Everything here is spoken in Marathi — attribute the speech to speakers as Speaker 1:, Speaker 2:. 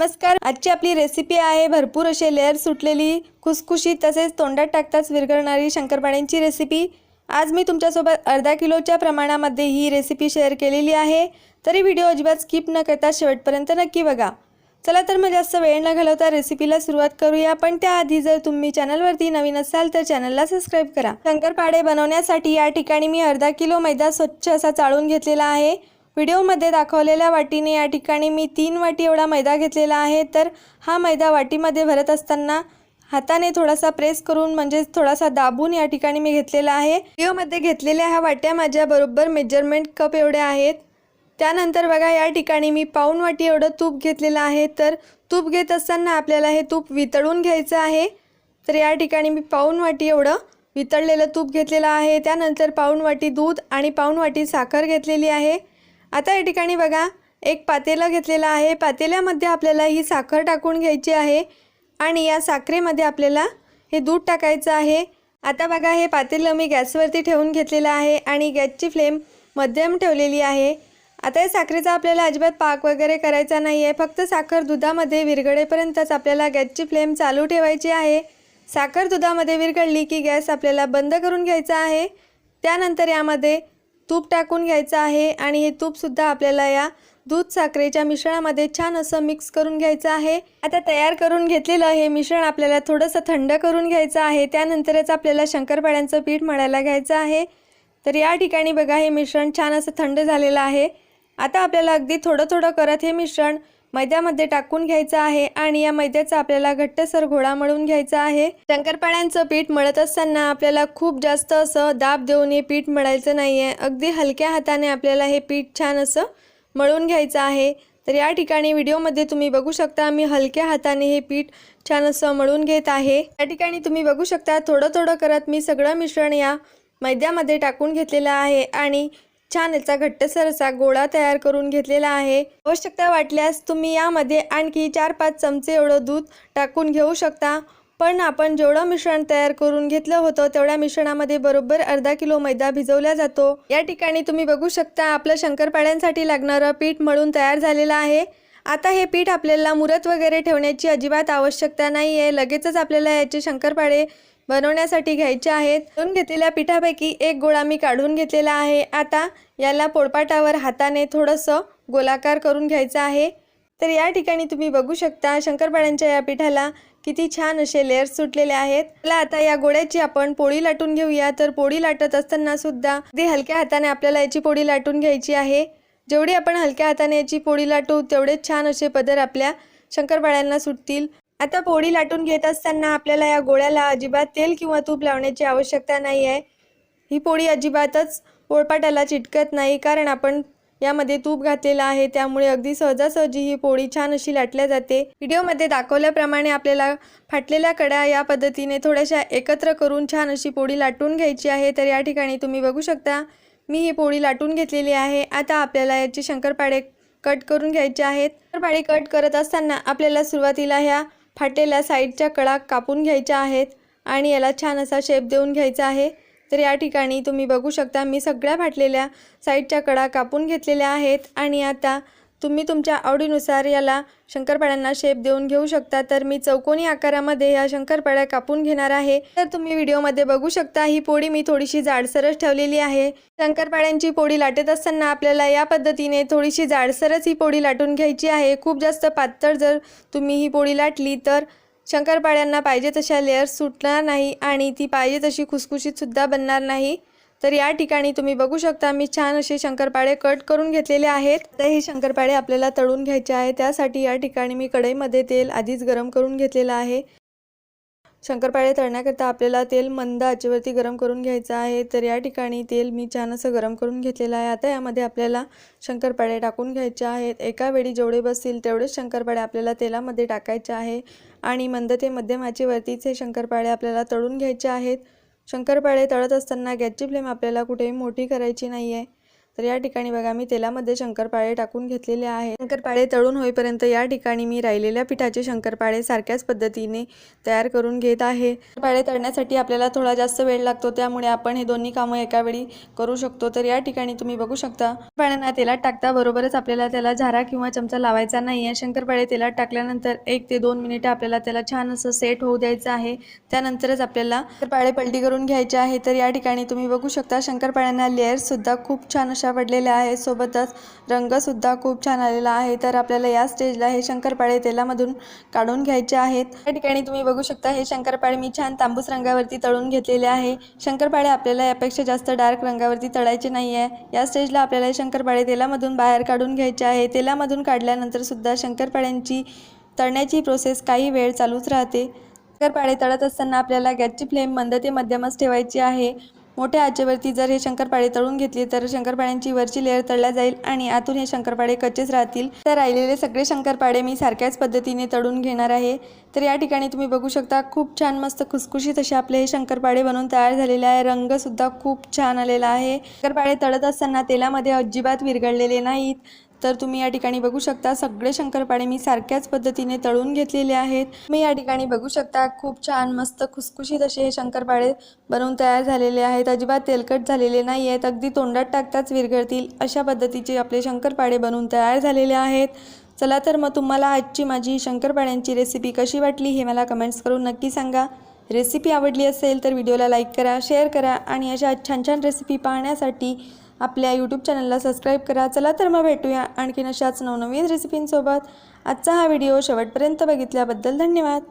Speaker 1: नमस्कार. आजची आपली रेसिपी आहे भरपूर असे लेअर सुटलेली खुसखुशी तसेच तोंडात टाकताच विरघळणारी शंकरपाळ्यांची रेसिपी आज मी तुमच्यासोबत अर्धा किलोच्या प्रमाणामध्ये ही रेसिपी शेअर केलेली आहे. तरी व्हिडिओ अजिबात स्किप न करता शेवटपर्यंत नक्की बघा. चला तर मग जास्त वेळ न घालवता रेसिपीला सुरुवात करूया पण त्याआधी जर तुम्ही चॅनलवरती नवीन असाल तर चॅनलला सबस्क्राईब करा. शंकरपाडे बनवण्यासाठी या ठिकाणी मी अर्धा किलो मैदा स्वच्छ असा चाळून घेतलेला आहे. व्हिडिओमध्ये दाखवलेल्या वाटीने या ठिकाणी मी तीन वाटी एवढा मैदा घेतलेला आहे. तर हा मैदा वाटीमध्ये भरत असताना हाताने थोडासा प्रेस करून म्हणजेच थोडासा दाबून या ठिकाणी मी घेतलेला आहे. व्हिडिओमध्ये घेतलेल्या ह्या वाट्या माझ्या बरोबर मेजरमेंट कप एवढ्या आहेत. त्यानंतर बघा या ठिकाणी मी पाऊण वाटी एवढं तूप घेतलेलं आहे. तर तूप घेत असताना आपल्याला हे तूप वितळून घ्यायचं आहे. तर या ठिकाणी मी पाऊण वाटी एवढं वितळलेलं तूप घेतलेलं आहे. त्यानंतर पाऊण वाटी दूध आणि पाऊण वाटी साखर घेतलेली आहे. आता या ठिकाणी बघा एक पातेलं घेतलेलं आहे. पातेल्यामध्ये आपल्याला ही साखर टाकून घ्यायची आहे आणि या साखरेमध्ये आपल्याला हे दूध टाकायचं आहे. आता बघा हे पातेलं मी गॅसवरती ठेवून घेतलेलं आहे आणि गॅसची फ्लेम मध्यम ठेवलेली आहे. आता या साखरेचा आपल्याला अजिबात पाक वगैरे करायचा नाही आहे फक्त साखर दुधामध्ये विरघळेपर्यंतच आपल्याला गॅसची फ्लेम चालू ठेवायची आहे. साखर दुधामध्ये विरघळली की गॅस आपल्याला बंद करून घ्यायचा आहे. त्यानंतर यामध्ये तूप टाकून घ्यायचं आहे आणि हे तूपसुद्धा आपल्याला या दूध साखरेच्या मिश्रणामध्ये छान असं मिक्स करून घ्यायचं आहे. आता तयार करून घेतलेलं हे मिश्रण आपल्याला थोडंसं थंड करून घ्यायचं आहे. त्यानंतरच आपल्याला शंकरपाळ्यांचं पीठ मळायला घ्यायचं आहे. तर या ठिकाणी बघा हे मिश्रण छान असं थंड झालेलं आहे. आता आपल्याला अगदी थोडं थोडं करत हे मिश्रण मैद्यामध्ये टाकून घ्यायचं आहे आणि या मैद्याचा आपल्याला घट्टसर घोळा मळून घ्यायचा आहे. शंकरपाळ्यांचं पीठ मळत असताना आपल्याला खूप जास्त असं दाब देऊन हे पीठ मळायचं नाही आहे अगदी हलक्या हाताने आपल्याला हे पीठ छान असं मळून घ्यायचं आहे. तर या ठिकाणी व्हिडिओमध्ये तुम्ही बघू शकता मी हलक्या हाताने हे पीठ छान असं मळून घेत आहे. या ठिकाणी तुम्ही बघू शकता थोडं थोडं करत मी सगळं मिश्रण या मैद्यामध्ये टाकून घेतलेलं आहे आणि छान याचा घट्टसर असा गोळा तयार करून घेतलेला आहे. आवश्यकता वाटल्यास तुम्ही यामध्ये आणखी चार पाच चमचे एवढं दूध टाकून घेऊ शकता. पण आपण जेवढं मिश्रण तयार करून घेतलं होतं तेवढ्या मिश्रणामध्ये बरोबर अर्धा किलो मैदा भिजवला जातो. या ठिकाणी तुम्ही बघू शकता आपलं शंकरपाळ्यांसाठी लागणारं पीठ मळून तयार झालेलं आहे. आता हे पीठ आपल्याला मुरत वगैरे ठेवण्याची अजिबात आवश्यकता नाही आहे लगेचच आपल्याला याचे शंकरपाळे बनवण्यासाठी घ्यायच्या आहेत. दोन घेतलेल्या पिठापैकी एक गोळा मी काढून घेतलेला आहे. आता याला पोळपाटावर हाताने थोडंसं गोलाकार करून घ्यायचं आहे. तर या ठिकाणी तुम्ही बघू शकता शंकरपाळ्यांच्या या पिठाला किती छान असे लेअर्स सुटलेले आहेत. मला आता या गोळ्याची आपण पोळी लाटून घेऊया. तर पोळी लाटत असताना सुद्धा अगदी हलक्या हाताने आपल्याला याची पोळी लाटून घ्यायची आहे. जेवढी आपण हलक्या हाताने याची पोळी लाटू तेवढेच छान असे पदर आपल्या शंकरपाळ्यांना सुटतील. आता पोळी लाटून घेत असताना आपल्याला या गोळ्याला अजिबात तेल किंवा तूप लावण्याची आवश्यकता नाही आहे. ही पोळी अजिबातच पोळपाटाला चिटकत नाही कारण आपण यामध्ये तूप घातलेलं आहे त्यामुळे अगदी सहजासहजी ही पोळी छान अशी लाटल्या जाते. व्हिडिओमध्ये दाखवल्याप्रमाणे आपल्याला फाटलेल्या कड्या या पद्धतीने थोड्याशा एकत्र करून छान अशी पोळी लाटून घ्यायची आहे. तर या ठिकाणी तुम्ही बघू शकता मी ही पोळी लाटून घेतलेली आहे. आता आपल्याला याचे शंकरपाडे कट करून घ्यायचे आहेत. शंकरपाडे कट करत असताना आपल्याला सुरुवातीला ह्या फाटलेल्या साईडच्या कडा कापून घ्यायच्या आहेत आणि याला छान असा शेप देऊन घ्यायचा आहे. तर या ठिकाणी तुम्ही बघू शकता मी सगळ्या फाटलेल्या साईडच्या कडा कापून घेतलेल्या आहेत आणि आता तुम्ही तुमच्या आवडीनुसार याला शंकरपाळ्यांना शेप देऊन घेऊ शकता. तर मी चौकोनी आकारामध्ये या शंकरपाळ्या कापून घेणार आहे. तर तुम्ही व्हिडिओमध्ये बघू शकता ही पोळी मी थोडीशी जाडसरच ठेवलेली आहे. शंकरपाळ्यांची पोळी लाटत असताना आपल्याला या पद्धतीने थोडीशी जाडसरच ही पोळी लाटून घ्यायची आहे. खूप जास्त पातळ जर तुम्ही ही पोळी लाटली तर शंकरपाळ्यांना पाहिजे तशा लेअर्स सुटणार नाही आणि ती पाहिजे तशी खुसखुशीतसुद्धा बनणार नाही. तर या ठिकाणी तुम्ही बघू शकता मी छान असे शंकरपाळे कट करून घेतलेले आहेत. तर हे शंकरपाळे आपल्याला तळून घ्यायचे आहे. त्यासाठी या ठिकाणी मी कढईमध्ये तेल आधीच गरम करून घेतलेलं आहे. शंकरपाळे तळण्याकरता आपल्याला तेल मंद आचेवरती गरम करून घ्यायचं आहे. तर या ठिकाणी तेल मी छान असं गरम करून घेतलेलं आहे. आता यामध्ये आपल्याला शंकरपाळे टाकून घ्यायचे आहेत. एका वेळी जेवढे बसतील तेवढेच शंकरपाळे आपल्याला तेलामध्ये टाकायचे आहे. आणि मंद ते मध्यम आचेवरतीच हे शंकरपाळे आपल्याला तळून घ्यायचे आहेत. शंकरपाळे तळत असताना गॅसची फ्लेम आपल्याला कुठेही मोठी करायची नाही आहे तर या ठिकाणी बघा मी तेलामध्ये शंकरपाळे टाकून घेतलेले आहे. शंकरपाळे तळून होईपर्यंत या ठिकाणी मी राहिलेल्या पिठाचे शंकरपाळे सारख्याच पद्धतीने तयार करून घेत आहे. पाळे तळण्यासाठी आपल्याला थोडा जास्त वेळ लागतो त्यामुळे आपण हे दोन्ही कामं एका वेळी करू शकतो. तर या ठिकाणी तुम्ही बघू शकता पाण्यांना तेलात टाकता बरोबरच आपल्याला त्याला झारा किंवा चमचा लावायचा नाही आहे शंकरपाळे तेलात टाकल्यानंतर एक ते दोन मिनिटं आपल्याला त्याला छान असं सेट होऊ द्यायचं आहे. त्यानंतरच आपल्याला पाळे पलटी करून घ्यायचे आहे. तर या ठिकाणी तुम्ही बघू शकता शंकरपाळ्यांना लेअर्ससुद्धा खूप छान अशा पडलेल्या आहेत सोबतच रंगसुद्धा खूप छान आलेला आहे. तर आपल्याला या स्टेजला हे शंकरपाळे तेलामधून काढून घ्यायचे आहेत. या ठिकाणी तुम्ही बघू शकता हे शंकरपाळे मी छान तांबूस रंगावरती तळून घेतलेले आहे. शंकरपाळे आपल्याला यापेक्षा जास्त डार्क रंगावरती तळायचे नाही आहे या स्टेजला आपल्याला हे शंकरपाळे तेलामधून बाहेर काढून घ्यायचे आहे. तेलामधून काढल्यानंतर सुद्धा शंकरपाळ्यांची तळण्याची प्रोसेस काही वेळ चालूच राहते. शंकरपाळे तळत असताना आपल्याला गॅसची फ्लेम मंद ते मध्यमच ठेवायची आहे. मोठ्या आचेवरती जर हे शंकरपाळे तळून घेतले तर शंकरपाळ्यांची वरची लेअर तळल्या जाईल आणि आतून हे शंकरपाळे कच्चेच राहतील. तर राहिलेले सगळे शंकरपाळे मी सारख्याच पद्धतीने तळून घेणार आहे. तर या ठिकाणी तुम्ही बघू शकता खूप छान मस्त खुसखुशीत असे आपले हे शंकरपाळे बनवून तयार झालेले आहे. रंगसुद्धा खूप छान आलेला आहे. शंकरपाळे तळत असताना तेलामध्ये अजिबात विरघळलेले नाहीत. तर तुम्ही या ठिकाणी बघू शकता सगळे शंकरपाळे मी सारख्याच पद्धतीने तळून घेतलेले आहेत. मी या ठिकाणी बघू शकता खूप छान मस्त खुसखुशीत असे हे शंकरपाळे बनवून तयार झालेले आहेत. अजिबात तेलकट झालेले नाही आहेत. अगदी तोंडात टाकताच विरघळतील अशा पद्धतीचे आपले शंकरपाळे बनवून तयार झालेले आहेत. चला तर मग तुम्हाला आजची माझी शंकरपाळ्यांची रेसिपी कशी वाटली हे मला कमेंट्स करून नक्की सांगा. रेसिपी आवडली असेल तर व्हिडिओला लाईक करा शेअर करा आणि अशा छान छान रेसिपी पाहण्यासाठी आपल्या यूट्यूब चॅनलला सबस्क्राईब करा. चला तर मग भेटूया आणखीन अशाच नवनवीन रेसिपींसोबत आजचा हा व्हिडिओ शेवटपर्यंत बघितल्याबद्दल धन्यवाद.